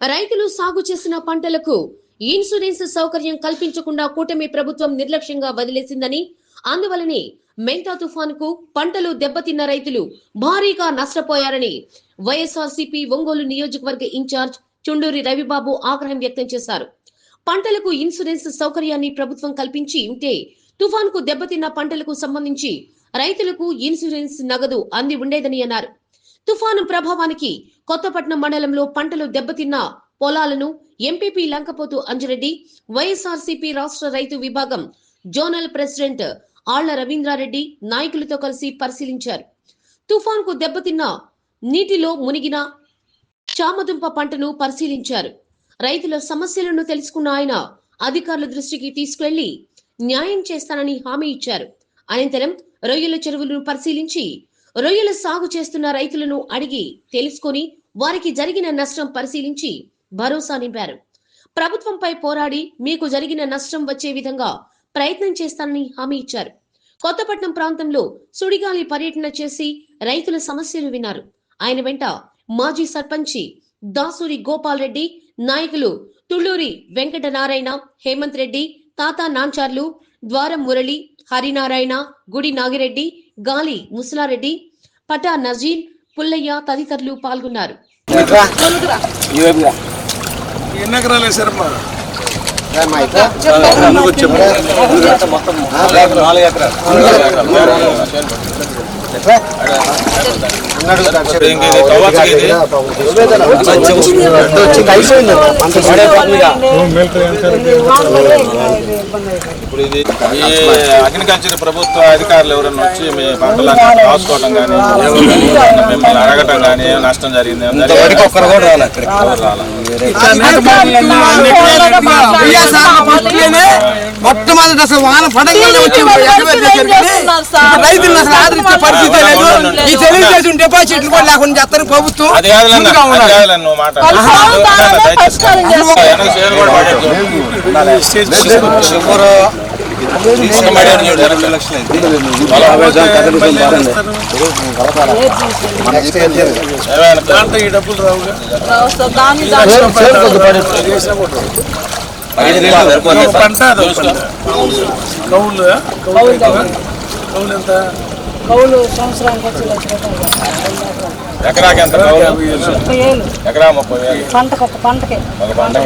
రైతులు సాగు చేసిన పంటలకు ఇన్సూరెన్స్ సౌకర్యం కల్పించకుండా కూటమి ప్రభుత్వం నిర్లక్ష్యంగా వదిలేసిందని అందువలనే మెంతా తుఫాన్కు పంటలు దెబ్బతిన్న రైతులు భారీగా నష్టపోయారని వైఎస్ఆర్సీపీ ఒంగోలు నియోజకవర్గ ఇన్ఛార్జ్ చుండూరి రవిబాబు ఆగ్రహం వ్యక్తం చేశారు. పంటలకు ఇన్సూరెన్స్ సౌకర్యాన్ని ప్రభుత్వం కల్పించి ఉంటే తుఫాన్కు దెబ్బతిన్న పంటలకు సంబంధించి రైతులకు ఇన్సూరెన్స్ నగదు అంది ఉండేదని అన్నారు. తుఫాను ప్రభావానికి కొత్తపట్నం మండలంలో పంటలు దెబ్బతిన్న పొలాలను ఎంపీపీ లంకపోతు అంజరెడ్డి వైఎస్ఆర్సీపీ రాష్ట్ర రైతు విభాగం జోనల్ ప్రెసిడెంట్ ఆళ్ళ రవీంద్రారెడ్డి నాయకులతో కలిసి పరిశీలించారు. తుఫాన్కు దెబ్బతిన్న నీటిలో మునిగిన చామదుంప పంటను పరిశీలించారు. రైతుల సమస్యలను తెలుసుకున్న ఆయన అధికారుల దృష్టికి తీసుకెళ్ళి న్యాయం చేస్తానని హామీ ఇచ్చారు. అనంతరం రొయ్యల చెరువులను పరిశీలించి రొయ్యల సాగు చేస్తున్న రైతులను అడిగి తెలుసుకొని వారికి జరిగిన నష్టం పరిశీలించి భరోసా నింపారు. ప్రభుత్వంపై పోరాడి మీకు జరిగిన నష్టం వచ్చే విధంగా ప్రయత్నం చేస్తానని హామీ ఇచ్చారు. కొత్తపట్నం ప్రాంతంలో సుడిగాలి పర్యటన చేసి రైతుల సమస్యలు విన్నారు. ఆయన వెంట మాజీ సర్పంచి దాసూరి గోపాల్ రెడ్డి నాయకులు తుళ్ళూరి వెంకట నారాయణ హేమంత్ రెడ్డి తాతా నాంచార్లు ద్వారం మురళి హరినారాయణ గుడి నాగిరెడ్డి గాలి ముసలారెడ్డి పటా నజీర్ పుల్లయ్య తదితరులు పాల్గొన్నారు. ఇప్పుడు ఇది ఈ అగ్రికల్చర్ ప్రభుత్వ అధికారులు ఎవరైనా వచ్చి మీ పంటలను రాసుకోవటం కానీ మిమ్మల్ని అడగటం కానీ ఏం నష్టం జరిగింది. మొట్టమొదటి అసలు వాన పడంగానే వచ్చి ఎగబెట్టే జరిగింది. ఇప్పుడు రైతులను అసలు ఆదరించే పరిస్థితి లేదు ఈ తెలుగుదేశం డిపాజిట్లు కూడా లేకుండా చేస్తారు ప్రభుత్వం పంట కౌలు కౌలు ఎంత కౌలు సంవత్సరానికి వచ్చి లక్ష రూపాయలు. ఎకరాకి ఎంత కౌలు? ముప్పై ఎకరా ముప్పై వేలు. పంటకు ఒక పంటకి. ఒక పంట.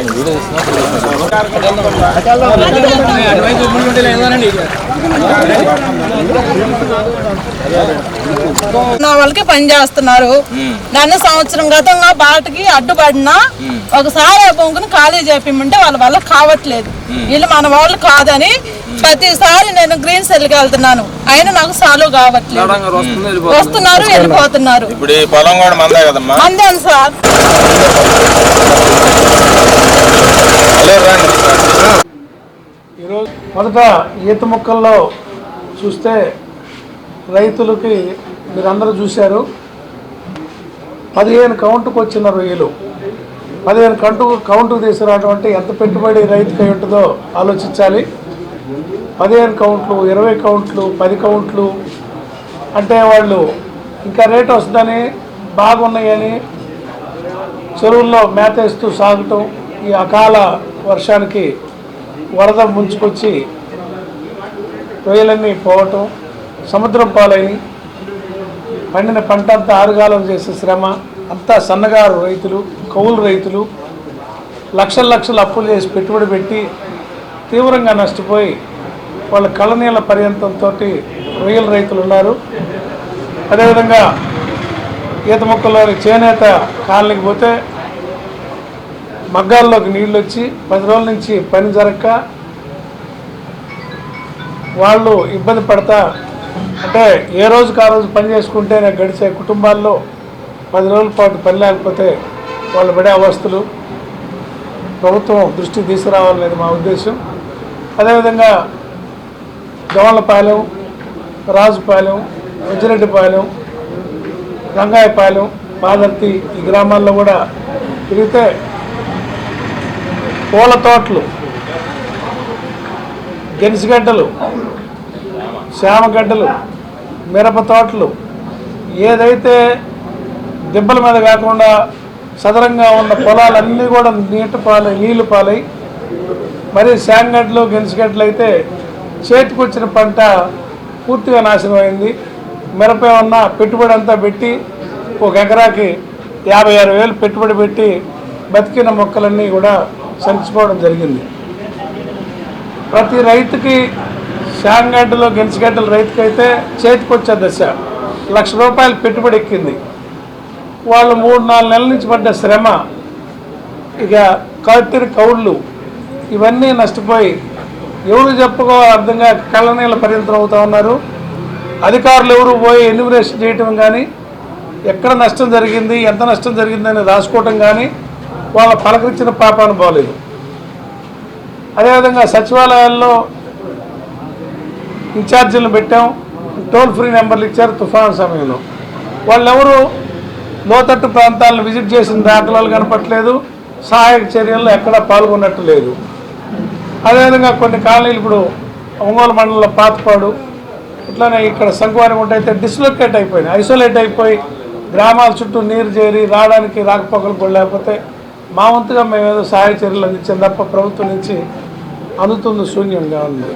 నా వాళ్ళకి పని చేస్తున్నారు. నన్ను సంవత్సరం గతంగా బాటకి అడ్డుపడినా ఒకసారి ఆ బొంగుని ఖాళీ చేపిమంటే వాళ్ళ వల్ల కావట్లేదు. వీళ్ళు మన వాళ్ళు కాదని ప్రతిసారి నేను గ్రీన్ సెల్కి వెళ్తున్నాను. అయినా నాకు సాల్వ్ కావట్లేదు. వస్తున్నారు వెళ్ళిపోతున్నారు. ఇప్పుడు ఈ పొలం కూడా మందే కదమ్మా? అందేను సార్? ఈరోజు మొదట ఈత మొక్కల్లో చూస్తే రైతులకి మీరందరూ చూశారు. పదిహేను కౌంటుకు వచ్చిన రొయ్యలు. పదిహేను కంటు కౌంటుకు తీసుకురావడం ఎంత పెట్టుబడి రైతుకి అయి ఉంటుందో ఆలోచించాలి. పదిహేను కౌంట్లు ఇరవై కౌంట్లు పది కౌంట్లు అంటే వాళ్ళు ఇంకా రేట్ వస్తుందని బాగున్నాయని చెరువుల్లో మేతేస్తూ సాగటం ఈ అకాల వర్షానికి వరద ముంచుకొచ్చి రొయ్యలన్నీ పోవటం సముద్రం పాలైన పండిన పంట అంతా ఆరుగాలం చేసే శ్రమ అంతా సన్నగారు రైతులు కౌలు రైతులు లక్షల లక్షలు అప్పులు చేసి పెట్టుబడి పెట్టి తీవ్రంగా నష్టపోయి వాళ్ళ కళ్ళనీళ్ళ పర్యంతంతో రొయ్యల రైతులు ఉన్నారు. అదేవిధంగా ఈత మొక్కల్లోని చేనేత కాలనీకి పోతే మగ్గాల్లోకి నీళ్ళు వచ్చి పది రోజుల నుంచి పని జరగక వాళ్ళు ఇబ్బంది పడతా అంటే ఏ రోజుకి ఆ రోజు పని చేసుకుంటేనే గడిచే కుటుంబాల్లో పది రోజుల పాటు పని లేకపోతే వాళ్ళు పడే అవస్థలు ప్రభుత్వం దృష్టికి తీసుకురావాలనేది మా ఉద్దేశం. అదేవిధంగా దోమలపాలెం రాజుపాలెం వజ్రెడ్డిపాలెం రంగాయపాలెం పాదర్తి ఈ గ్రామాల్లో కూడా తిరిగితే పూల తోటలు గెనిసిగడ్డలు శ్యామగడ్డలు మిరప తోటలు ఏదైతే దెబ్బల మీద కాకుండా సదరంగా ఉన్న పొలాలన్నీ కూడా నీటి పాలై నీళ్ళు పాలై మరి శాంగడ్లు గెలిచినట్లయితే అయితే చేతికొచ్చిన పంట పూర్తిగా నాశనం అయింది. మిరప ఉన్న పెట్టుబడి అంతా పెట్టి ఒక ఎకరాకి యాభై ఆరు వేలు పెట్టుబడి పెట్టి బతికిన మొక్కలన్నీ కూడా చనిపోవడం జరిగింది. ప్రతి రైతుకి శాంగడ్డలో గెలిచిగడ్డల రైతుకైతే చేతికొచ్చే దశ. లక్ష రూపాయలు పెట్టుబడి ఎక్కింది. వాళ్ళు మూడు నాలుగు నెలల నుంచి పడ్డ శ్రమ. ఇక కత్తిరి కౌళ్ళు ఇవన్నీ నష్టపోయి ఎవరు చెప్పుకో అర్థం కాక కళ్ళనీళ్ళ పరిమితం అవుతా ఉన్నారు. అధికారులు ఎవరు పోయి ఎన్యూమరేషన్ చేయటం కానీ ఎక్కడ నష్టం జరిగింది ఎంత నష్టం జరిగిందని రాసుకోవటం కానీ వాళ్ళ పలకరించిన పాపాను బాగలేదు అదేవిధంగా సచివాలయాల్లో ఇన్ఛార్జీలను పెట్టాం టోల్ ఫ్రీ నెంబర్లు ఇచ్చారు తుఫాను సమయంలో. వాళ్ళెవరు లోతట్టు ప్రాంతాలను విజిట్ చేసిన దాఖలాలు కనపట్లేదు సహాయక చర్యల్లో ఎక్కడా పాల్గొన్నట్టు లేదు. అదేవిధంగా కొన్ని కాలనీలు ఇప్పుడు ఒంగోలు మండలంలో పాతపాడు ఇట్లానే ఇక్కడ సంకువారం అయితే డిస్లొకేట్ అయిపోయినాయి ఐసోలేట్ అయిపోయి గ్రామాల చుట్టూ నీరు చేరి రావడానికి రాకపోకలు లేకపోతే మా వంతుగా మేము ఏదో సహాయ చర్యలు అందించాం తప్ప ప్రభుత్వం నుంచి అందుతుంది శూన్యంగా ఉంది